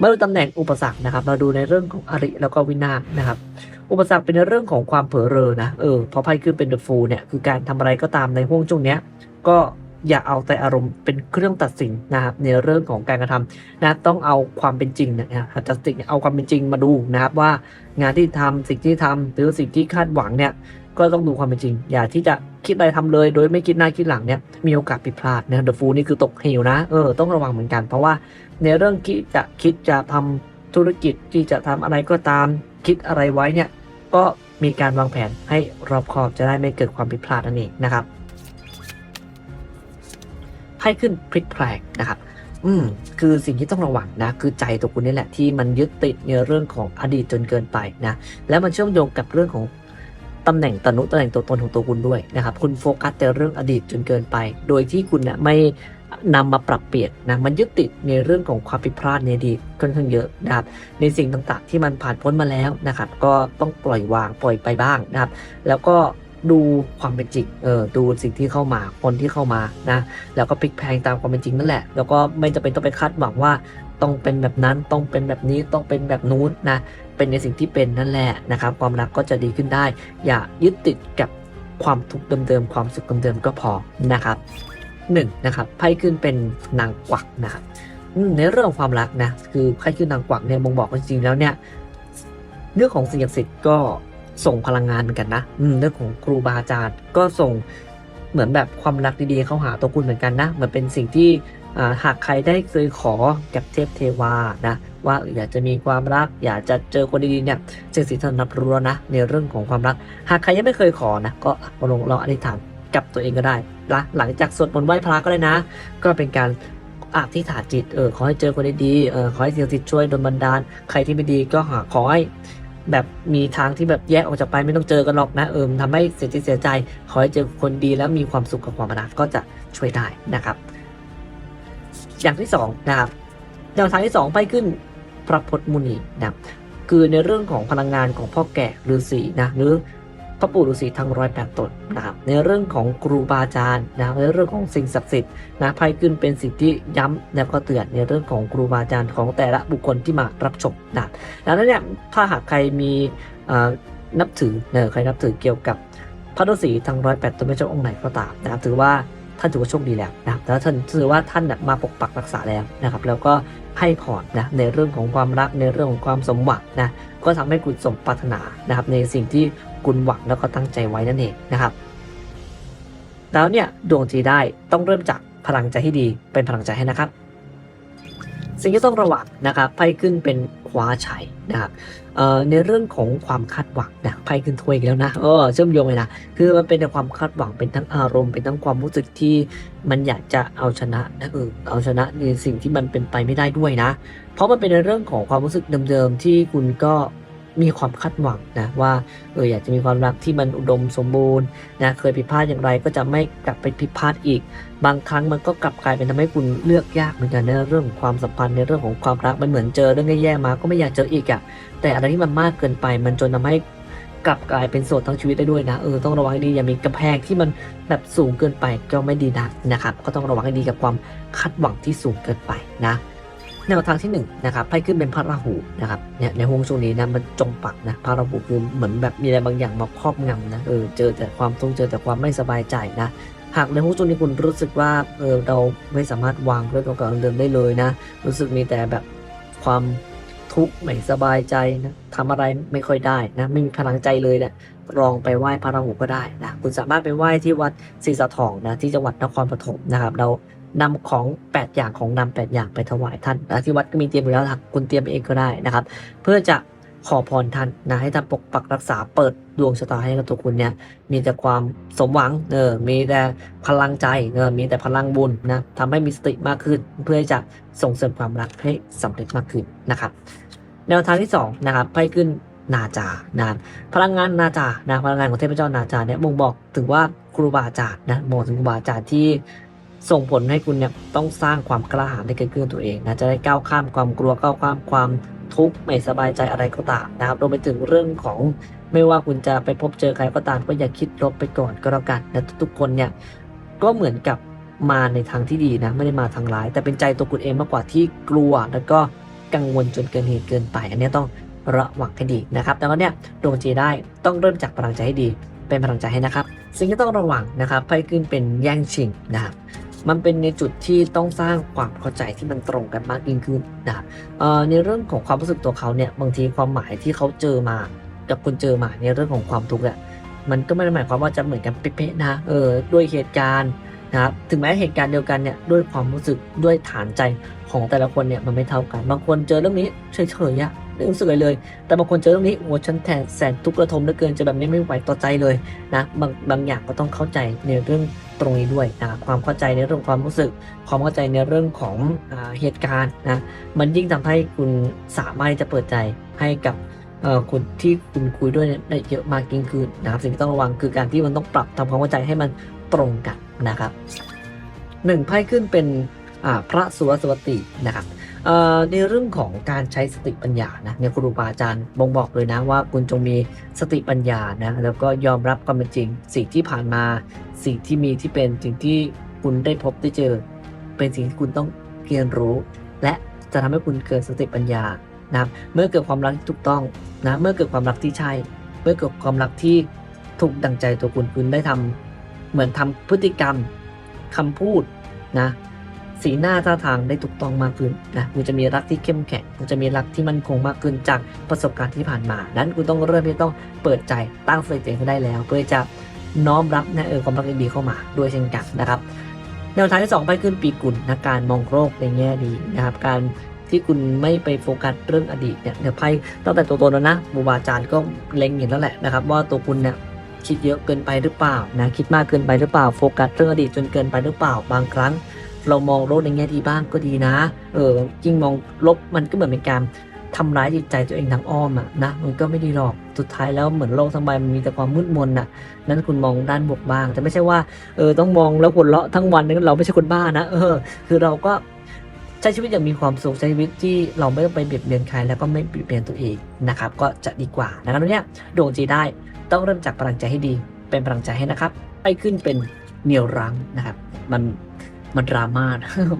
มาดูตำแหน่งอุปสรรคนะครับ มาดูในเรื่องของอริแล้วก็วินาศนะครับ อุปสรรคเป็นเรื่องของความเผลอเรอนะเออพอไพ่ขึ้นเป็นเดอะฟูลเนี่ยคือการทำอะไรก็ตามในห่วงช่วงเนี้ยก็อย่าเอาแต่อารมณ์เป็นเครื่องตัดสินนะครับในเรื่องของการกระทำนะต้องเอาความเป็นจริงนะครับจัดติเอาความเป็นจริงมาดูนะครับว่างานที่ทำสิ่งที่ทำหรือสิ่งที่คาดหวังเนี่ย ก็ต้องดูความเป็นจริง อย่าที่จะคิดอะไรทำเลย โดยไม่คิดหน้าคิดหลังเนี่ยมีโอกาสผิดพลาดนะเดอะฟูนี่คือตกเหวนะเออต้องระวังเหมือนกัน เพราะว่าในเรื่องที่จะคิดจะทำธุรกิจที่จะทำอะไรก็ตามคิดอะไรไว้เนี่ยก็มีการวางแผนให้รอบคอบจะได้ไม่เกิดความผิดพลาดนั่นเองนะครับไพ่ขึ้นพลิกแพลงนะครับ อืม คือสิ่งที่ต้องระวังนะ คือใจตัวคุณนี่แหละที่มันยึดติดในเรื่องของอดีตจนเกินไปนะ แล้วมันเชื่อมโยงกับเรื่องของ ตำแหน่งตนุตำแหน่งตัวตนของตัวคุณด้วยนะครับ คุณโฟกัสแต่เรื่องอดีตจนเกินไป โดยที่คุณเนี่ยไม่นำมาปรับเปลี่ยนนะมันยึดติดในเรื่องของความผิดพลาดในอดีตค่อนข้างเยอะนะครับในสิ่งต่างๆ ที่มันผ่านพ้นมาแล้วนะครับ ก็ต้องปล่อยวางปล่อยไปบ้างนะครับ แล้วก็ดูความเป็นจริง เออ ดูสิ่งที่เข้ามา คนที่เข้ามา นะ แล้วก็พลิกแพงตามความเป็นจริงนั่นแหละ แล้วก็ไม่จำเป็นต้องไปคาดหวังว่า ต้องเป็นแบบนั้น ต้องเป็นแบบนี้ ต้องเป็นแบบนู้นนะ เป็นในสิ่งที่เป็นนั่นแหละนะครับ ความรักก็จะดีขึ้นได้ อย่ายึดติดกับความทุกข์เดิมๆความสุขเดิมๆก็พอนะครับหนึ่งนะครับไพ่ขึ้นเป็นนางกวักนะครับในเรื่องความรักนะคือไพ่ขึ้นนางกวักเนี่ยบ่งบอกจริงๆแล้วเนี่ยเรื่องของสิ่งศักดิ์สิทธิ์ก็ส่งพลังงานเหมือนกันนะเรื่องของครูบาอาจารย์ก็ส่งเหมือนแบบความรักดีๆเข้าหาตัวคุณเหมือนกันนะเหมือนเป็นสิ่งที่หากใครได้เคยขอกับเทพเทวานะ ว่าอยากจะมีความรัก อยากจะเจอคนดีๆเนี่ยสิ่งศักดิ์สิทธิ์ท่านรับรู้แล้วนะในเรื่องของความรัก หากใครยังไม่เคยขอนะก็ลองลองอธิษฐานกับตัวเองก็ได้นะหลังจากสวดมนต์ไหว้พระก็ได้นะ ก็เป็นการอธิษฐานจิตเออขอให้เจอคนดีๆเออขอให้สิ่งศักดิ์สิทธิ์ช่วยดลบันดาล ใครที่ไม่ดีก็หาขอให้แบบมีทางที่แบบแยกออกจากไปไม่ต้องเจอกันหรอกนะเอิมทำให้เสียใจเสียใจ ขอให้เจอคนดีแล้วมีความสุขกับความรักก็จะช่วยได้นะครับ อย่างที่สองนะครับแนวทางที่สองไปขึ้น พระพจน์มุนีนะคือในเรื่องของพลังงานของพ่อแก่ฤาษีนะหรือพระปู่ฤาษีทั้งร้อยแปดตนนะครับในเรื่องของครูบาอาจารย์นะในเรื่องของสิ่งศักดิ์สิทธิ์นะไพ่ขึ้นเป็นสิ่งที่ย้ำแล้วก็เตือนในเรื่องของครูบาอาจารย์ของแต่ละบุคคลที่มารับชมนะดังนั้นเนี่ยถ้าหากใครมีนับถือเนอใครนับถือเกี่ยวกับพระฤาษีทั้งร้อยแปดตนไม่ใช่องค์ไหนก็ตามนะครับถือว่าท่านถือว่าโชคดีแล้วนะครับแล้วท่านถือว่าท่านน่ะมาปกปักรักษาแล้วนะครับ แล้วก็ ให้พรนะในเรื่องของความรักในเรื่องของความสมหวังนะก็ทำให้คุณสมปรารถนานะครับ ในสิ่งที่คุณหวังแล้วก็ตั้งใจไว้นั่นเองนะครับ แล้วเนี่ยดวงจีได้ต้องเริ่มจากพลังใจที่ดีเป็นพลังใจให้นะครับ สิ่งที่ต้องระวังนะครับไพ่ขึ้นเป็นคว้าชัยนะครับในเรื่องของความคาดหวังนะไพ่ขึ้นถ้วยอีกแล้วนะเออเชื่อมโยงเลยนะคือมันเป็นในความคาดหวังเป็นทั้งอารมณ์เป็นทั้งความรู้สึกที่มันอยากจะเอาชนะนะเออเอาชนะในสิ่งที่มันเป็นไปไม่ได้ด้วยนะ เพราะมันเป็นในเรื่องของความรู้สึกเดิมๆที่คุณก็ มีความคาดหวังนะว่าเอออยากจะมีความรักที่มันอุดมสมบูรณ์นะเคยผิดพลาดอย่างไรก็จะไม่กลับไปผิดพลาดอีก บางครั้งมันก็กลับกลายเป็นทำให้คุณเลือกยากเหมือนกันในเรื่องความสัมพันธ์ในเรื่องของความรักมันเหมือนเจอเรื่องแย่ๆมาก็ไม่อยากเจออีกอะ่ะแต่อะไรที่มันมากเกินไป มันจนทาให้กลับกลายเป็นโสดทั้งชีวิตได้ด้วยนะเออต้องระวังให้ดีอย่ามีกำแพงที่มันแบบสูงเกินไปก็ไม่ดีนักนะครับ ก็ต้องระวังให้ดีกับความคาดหวังที่สูงเกินไปนะ แนวทางที่1นงนะครับไพ่ขึ้นเป็นพระราหูนะครับเนี่ยในห่วงช่วงนี้นะมันจงปักนะพระราหูคือเหมือนแบบมีอะไรบางอย่างมาครอบงำนะเออเจอแต่ความทุกข์เจอแต่ความไม่สบายใจนะหากในห่วงช่วงนี้คุณรู้สึกว่าเออเราไม่สามารถวางเรื่องเก่าๆเดิมได้เลยนะ รู้สึกมีแต่แบบความทุกข์ไม่สบายใจนะทำอะไรไม่ค่อยได้นะไม่มีพลังใจเลยเนะี่ยลองไปไหว้พระราหูก็ได้นะคุณสามารถไปไหว้ที่วัดศรีสะทองนะที่จังหวัดนครปฐมนะครับเรา นำของ 8 อย่างของนำ8อย่างไปถวายท่านนะที่วัดก็มีเตรียมอยู่แล้วครับคุณเตรียมเองก็ได้นะครับ เพื่อจะขอพรท่านนะให้ท่านปกปักรักษาเปิดดวงชะตาให้กับตัวคุณเนี่ยมีแต่ความสมหวังเออมีแต่พลังใจเออมีแต่พลังบุญนะทำให้มีสติมากขึ้น เพื่อจะส่งเสริมความรักให้สำเร็จมากขึ้นนะครับแนวทางที่2นะครับไพ่ขึ้นนาจานะพลังงานนาจานะพลังงานของเทพเจ้านาจาเนี่ยบ่งบอกถึงว่าครูบาอาจารย์นะบอกถึงครูบาอาจารย์ที่ ส่งผลให้คุณเนี่ยต้องสร้างความกล้าหาญในการเคลื่อนตัวเองนะจะได้ก้าวข้ามความกลัวก้าวข้ามความทุกข์ไม่สบายใจอะไรก็ตามนะครับรวมไปถึงเรื่องของไม่ว่าคุณจะไปพบเจอใครก็ตามก็อย่าคิดลบไปก่อนก็แล้วกันนะทุกๆคนเนี่ยก็เหมือนกับมาในทางที่ดีนะไม่ได้มาทางร้าย แต่เป็นใจตัวคุณเองมากกว่าที่กลัว แล้วก็กังวลจนเกินเหตุเกินไป อันนี้ต้องระวังให้ดีนะครับแต่ว่าเนี่ยดวงจีได้ต้องเริ่มจากพลังใจให้ดี เป็นพลังใจให้นะครับ สิ่งที่ต้องระวังนะครับไพ่ขึ้นเป็นแย่งชิงนะครับ มันเป็นในจุดที่ต้องสร้างความเข้าใจที่มันตรงกันมากยิ่งขึ้นนะครับในเรื่องของความรู้สึกตัวเขาเนี่ยบางทีความหมายที่เขาเจอมากับคุณเจอมาในเรื่องของความทุกข์อะมันก็ไม่ได้หมายความว่าจะเหมือนกันเป๊ะๆนะเออด้วยเหตุการณ์นะครับถึงแม้เหตุการณ์เดียวกันเนี่ยด้วยความรู้สึกด้วยฐานใจของแต่ละคนเนี่ยมันไม่เท่ากัน บางคนเจอเรื่องนี้เฉยๆอะ ไม่รู้สึกอะไรเลย แต่บางคนเจอเรื่องนี้โอ้ฉันแทนแสนทุกข์ระทมเหลือเกินจะแบบนี้ไม่ไหวต่อใจเลยนะบางบางอย่างก็ต้องเข้าใจในเรื่องตรงนี้ด้วยนะความเข้าใจในเรื่องความรู้สึก ความเข้าใจในเรื่องของอเหตุการณ์นะมันยิ่งทำให้คุณสามารถจะเปิดใจให้กับคนที่คุณคุยด้วยได้เยอะมากยิ่งขึ้นนะครับสิ่งที่ต้องระวังคือการที่มันต้องปรับทำความเข้าใจให้มันตรงกันนะครับหนึ่งไพ่ขึ้นเป็นพระสุวสวัตตินะครับ ในเรื่องของการใช้สติปัญญานะเนี่ยครูบาอาจารย์บ่งบอกเลยนะว่าคุณจงมีสติปัญญานะแล้วก็ยอมรับความเป็นจริง สิ่งที่ผ่านมา สิ่งที่มีที่เป็นสิ่งที่คุณได้พบได้เจอ เป็นสิ่งที่คุณต้องเรียนรู้ และจะทำให้คุณเกิดสติปัญญานะเมื่อเกิดความรักที่ถูกต้องนะเมื่อเกิดความรักที่ใช่ เมื่อเกิดความรักที่ถูกดังใจตัวคุณคุณได้ทำเหมือนทำพฤติกรรมคำพูดนะ สีหน้าท่าทางได้ถูกต้องมากขึ้นนะคุณจะมีรักที่เข้มแข็งคุณจะมีรักที่มั่นคงมากขึ้นจากประสบการณ์ที่ผ่านมา นั้นคุณต้องเริ่มที่ต้องเปิดใจตั้งสติให้ได้แล้ว เพื่อจะน้อมรับนะเออความรักดีเข้ามาด้วยเช่นกันนะครับแนวทางที่สองไปขึ้นปีกุลนะการมองโลกในแง่ดีนะครับ การที่คุณไม่ไปโฟกัสเรื่องอดีตเนี่ยเดี๋ยวไพ่ตั้งแต่ตัวตนแล้วนะบูบาอาจารย์ก็เล็งเห็นแล้วแหละนะครับ ว่าตัวคุณเนี่ยคิดเยอะเกินไปหรือเปล่านะคิดมากเกินไปหรือเปล่าโฟกัสเรื่องอดีตจนเกินไปหรือเปล่าบางครั้ง เรามองโลกในแง่ดีบ้างก็ดีนะ เออยิ่งมองลบมันก็เหมือนเป็นการทำร้ายจิตใจตัวเองทางอ้อมอะนะมันก็ไม่ดีหรอกสุดท้ายแล้วเหมือนโลกทั้งใบมันมีแต่ความมืดมนอะนั้นคุณมองด้านบวกบ้าง แต่ไม่ใช่ว่าเออต้องมองแล้วหัวเราะทั้งวันนั้นเราไม่ใช่คนบ้านะเออ คือเราก็ใช้ชีวิตอย่างมีความสุขใช้ชีวิตที่เราไม่ต้องไปเบียดเบียนใครแล้วก็ไม่เบียดเบียนตัวเองนะครับ ก็จะดีกว่านะครับเนี่ยดวงจีได้ต้องเริ่มจากพลังใจให้ดี เป็นพลังใจให้นะครับไปขึ้นเป็นเหนียวรั้งนะครับ มัน มันดราม่า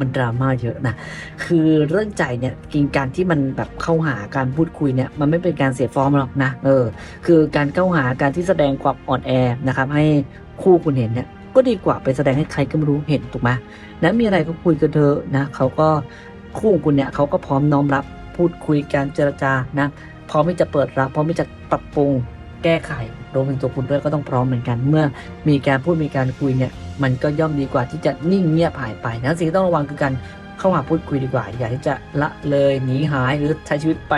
มันดราม่าเยอะนะ คือเรื่องใจเนี่ยกินการที่มันแบบเข้าหาการพูดคุยเนี่ยมันไม่เป็นการเสียฟอร์มหรอกนะ เออ คือการเข้าหาการที่แสดงความอ่อนแอนะครับ ให้คู่คุณเห็นเนี่ยก็ดีกว่าไปแสดงให้ใครก็ไม่รู้เห็นถูกไหมนั้นมีอะไรก็คุยกันเถอะนะเขาก็คู่คุณเนี่ยเขาก็พร้อมน้อมรับพูดคุยการเจรจานะพร้อมที่จะเปิดรับพร้อมที่จะปรับปรุง แก้ไขรวมถึงตัวคุณด้วยก็ต้องพร้อมเหมือนกัน เมื่อมีการพูดมีการคุยเนี่ยมันก็ย่อมดีกว่าที่จะนิ่งเงียบหายไปนะสิ่งที่ต้องระวังคือการเข้าหาพูดคุยดีกว่า อย่าที่จะละเลยหนีหายหรือใช้ชีวิตไป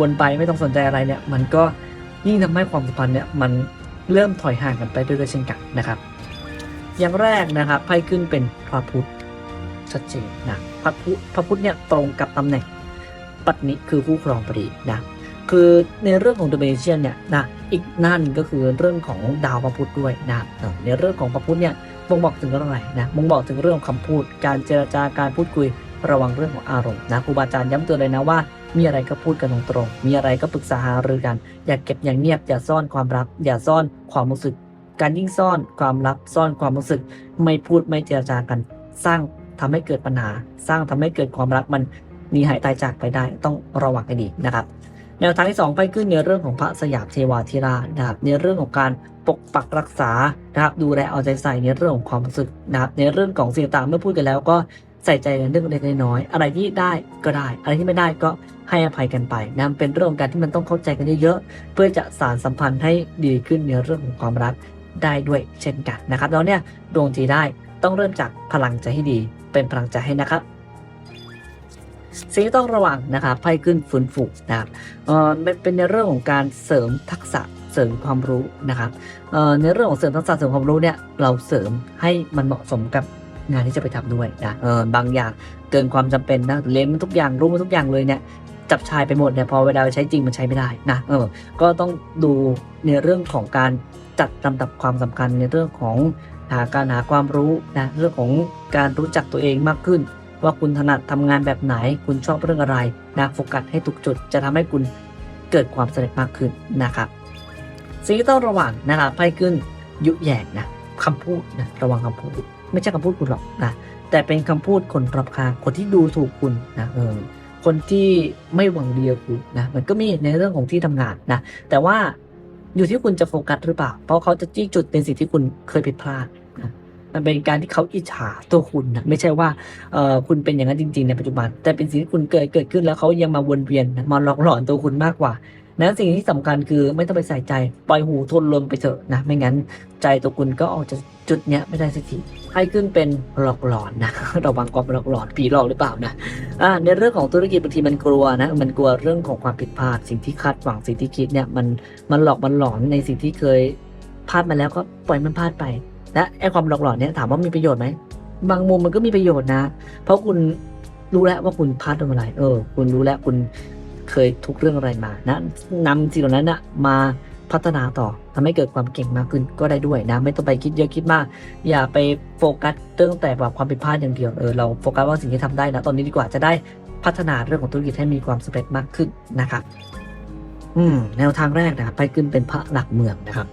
วนๆไปไม่ต้องสนใจอะไรเนี่ย มันก็ยิ่งทำให้ความสัมพันธ์เนี่ยมันเริ่มถอยห่างกันไปด้วยๆเช่นกันนะครับ อย่างแรกนะครับไพ่ขึ้นเป็นพระพุธชัดเจนนะพระพุทธพระพุทธเนี่ยตรงกับตำแหน่งปัตนิคือคู่ครองพอดีนะ คือในเรื่องของ d o m i n a t i o n เนี่ยนะอีกหน้าหนึงก็คือเรื่องของดาวพระพุธด้วยนะในเรื่องของพระพุธเนี่ยบ่งบอกถึงเรื่องอะไรนะบ่งบอกถึงเรื่องของคำพูด การเจรจาการพูดคุยระวังเรื่องของอารมณ์นะครูบาอาจารย์ย้ำเตือนเลยนะว่ามีอะไรก็พูดกันตรงๆมีอะไรก็ปรึกษาหารือกัน อย่าเก็บอย่างเงียบอย่าซ่อนความลับอย่าซ่อนความรู้สึก การยิ่งซ่อนความลับซ่อนความรู้สึก ไม่พูดไม่เจรจากัน สร้างทำให้เกิดปัญหา สร้างทำให้เกิดความรักมันหนีหายตายจากไปได้ต้องระวังให้ดีนะครับ แนวทางที่ 2 ไปขึ้นในเรื่องของพระสยามเทวาธิราชนะครับในเรื่องของการปกปักรักษานะครับดูแลเอาใจใส่ในเรื่องของความรู้สึกนะครับในเรื่องของสิ่งต่างเมื่อพูดกันแล้วก็ใส่ใจในเรื่องเล็กน้อยๆอะไรที่ได้ก็ได้ อะไรที่ไม่ได้ก็ให้อภัยกันไปนะเป็นเรื่องของการที่มันต้องเข้าใจกันเยอะๆเพื่อจะสารสัมพันธ์ให้ดีขึ้นในเรื่องของความรักได้ด้วยเช่นกันนะครับแล้วเนี่ยดวงจีได้ต้องเริ่มจากพลังใจให้ดี เป็นพลังใจให้นะครับ สิ่งที่ต้องระวังนะครับไพ่ขึ้นฟื้นฟูนะครับเอ่อเป็นในเรื่องของการเสริมทักษะเสริมความรู้นะครับเอ่อในเรื่องของเสริมทักษะเสริมความรู้เนี่ยเราเสริมให้มันเหมาะสมกับงานที่จะไปทำด้วยนะเออบางอย่างเกินความจำเป็นนะเรียนมันทุกอย่างรู้มันทุกอย่างเลยเนี่ยจับชายไปหมดเนี่ยพอเวลาใช้จริงมันใช้ไม่ได้นะเออก็ต้องดูในเรื่องของการจัดลำดับความสำคัญในเรื่องของหาการหาความรู้นะเรื่องของการรู้จักตัวเองมากขึ้น ว่าคุณถนัดทำงานแบบไหน คุณชอบเรื่องอะไรนะโฟกัสให้ถูกจุด จะทำให้คุณเกิดความสำเร็จมากขึ้นนะครับสิ่งที่ต้องระวังนะครับไพ่ขึ้นยุแยงนะคำพูดนะระวังคำพูด ไม่ใช่คำพูดคุณหรอกนะแต่เป็นคำพูดคนรอบข้างคนที่ดูถูกคุณนะเออคนที่ไม่หวังดีกับคุณนะมันก็มีในเรื่องของที่ทำงานนะแต่ว่าอยู่ที่คุณจะโฟกัสหรือเปล่า เพราะเขาจะจี้จุดในสิ่งที่คุณเคยผิดพลาด มันเป็นการที่เขาอิจฉาตัวคุณนะไม่ใช่ว่าเออคุณเป็นอย่างนั้นจริง ๆ ในปัจจุบัน แต่เป็นสิ่งที่คุณเกิดเกิดขึ้นแล้วเขายังมาวนเวียนมาหลอกหลอนตัวคุณมากกว่านะสิ่งที่สำคัญคือไม่ต้องไปใส่ใจปล่อยหูทนลมไปเถอะนะ ไม่งั้นใจตัวคุณก็ออกจากจุดเนี้ยไม่ได้สักทีให้ขึ้นเป็นหลอกหลอนนะระวังความหลอกหลอนผีหลอกหรือเปล่านะอ่าในเรื่องของธุรกิจบางทีมันกลัวนะ มันกลัวเรื่องของความผิดพลาด สิ่งที่คาดหวังสิ่งที่คิดเนี่ยมันมันหลอกมันหลอนในสิ่งที่เคยพลาดมาแล้วก็ปล่อยมันพลาดไป และไอความหลอกหลอนเนี่ยถามว่ามีประโยชน์ไหมบางมุมมันก็มีประโยชน์นะ เพราะคุณรู้แล้วว่าคุณพลาดตรงอะไร เออ คุณรู้แล้วคุณเคยทุกเรื่องอะไรมานะนำสิ่งเหล่านั้นนะมาพัฒนาต่อทำให้เกิดความเก่งมากขึ้นก็ได้ด้วยนะ ไม่ต้องไปคิดเยอะคิดมาก อย่าไปโฟกัสเรื่องแต่แบบความผิดพลาดอย่างเดียวเออเราโฟกัสว่าสิ่งที่ทำได้นะตอนนี้ดีกว่าจะได้พัฒนาเรื่องของธุรกิจให้มีความสำเร็จมากขึ้นนะครับอืมแนวทางแรกนะครับไปขึ้นเป็นพระหลักเมืองนะครับ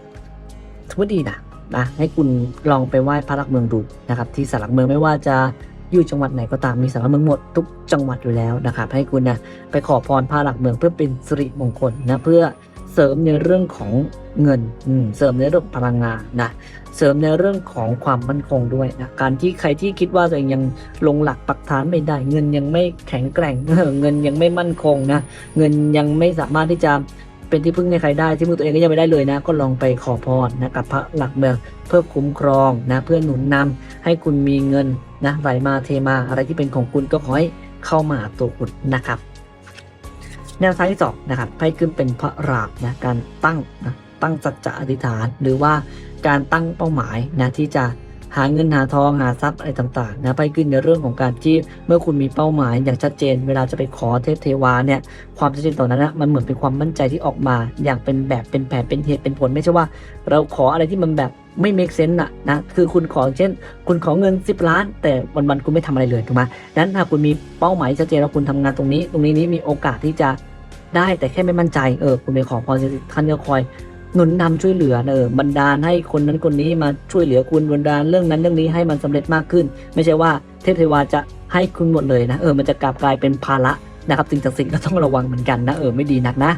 ถือว่าดีนะ นะให้คุณลองไปไหว้พระหลักเมืองดูนะครับที่สารหลักเมืองไม่ว่าจะอยู่จังหวัดไหนก็ตามมีสารลักเมืองหมดทุกจังหวัดอยู่แล้วนะครับให้คุณนะไปขอพรพระหลักเมืองเพื่อเป็นสิริมงคลนะเพื่อเสริมในเรื่องของเงินเสริมในเรื่องพลังงานนะเสริมในเรื่องของความมั่นคงด้วยนะการที่ใครที่คิดว่าตัวเองยังลงหลักปักฐานไม่ได้ เงินยังไม่แข็งแกร่งเงินยังไม่มั่นคงนะเงินยังไม่สามารถที่จะ เป็นที่พึ่งในใครได้ที่พึ่งตัวเองก็ยังไม่ได้เลยนะ ก็ลองไปขอพรนะกับพระหลักเมืองเพื่อคุ้มครองนะเพื่อหนุนนำให้คุณมีเงินนะไหลมาเทมาอะไรที่เป็นของคุณก็ขอให้เข้ามาตัวคุณนะครับ แนวทางที่สองนะครับไพ่ขึ้นเป็นพระรามนะการตั้งนะตั้งสัจจะอธิษฐาน หรือว่าการตั้งเป้าหมายนะที่จะ หาเงินหาทองหาทรัพย์อะไรต่างๆนะไพ่ขึ้นในเรื่องของการที่เมื่อคุณมีเป้าหมายอย่างชัดเจน เวลาจะไปขอเทพเทวาเนี่ยความชัดเจนตรงนั้นนะมันเหมือนเป็นความมั่นใจที่ออกมา อย่างเป็นแบบเป็นแผนเป็นเหตุเป็นผลไม่ใช่ว่า เราขออะไรที่มันแบบไม่ make sense อะนะคือคุณขอเช่น คุณขอเงิน 10 ล้าน แต่วันๆคุณไม่ทำอะไรเลยถูกไหมดังนั้นถ้าคุณมีเป้าหมายชัดเจนแล้วคุณทำงานตรงนี้ ตรงนี้นี้มีโอกาสที่จะได้แต่แค่ไม่มั่นใจเออคุณไปขอพรท่านก็คอย หนุนนำช่วยเหลือเออบันดาลให้คนนั้นคนนี้มาช่วยเหลือคุณบันดาลเรื่องนั้นเรื่องนี้ให้มันสำเร็จมากขึ้น ไม่ใช่ว่าเทพเทวาจะให้คุณหมดเลยนะเออมันจะกลับกลายเป็นภาระนะครับสิ่งศักดิ์สิทธิ์ก็ต้องระวังเหมือนกันนะเออไม่ดีนักนะ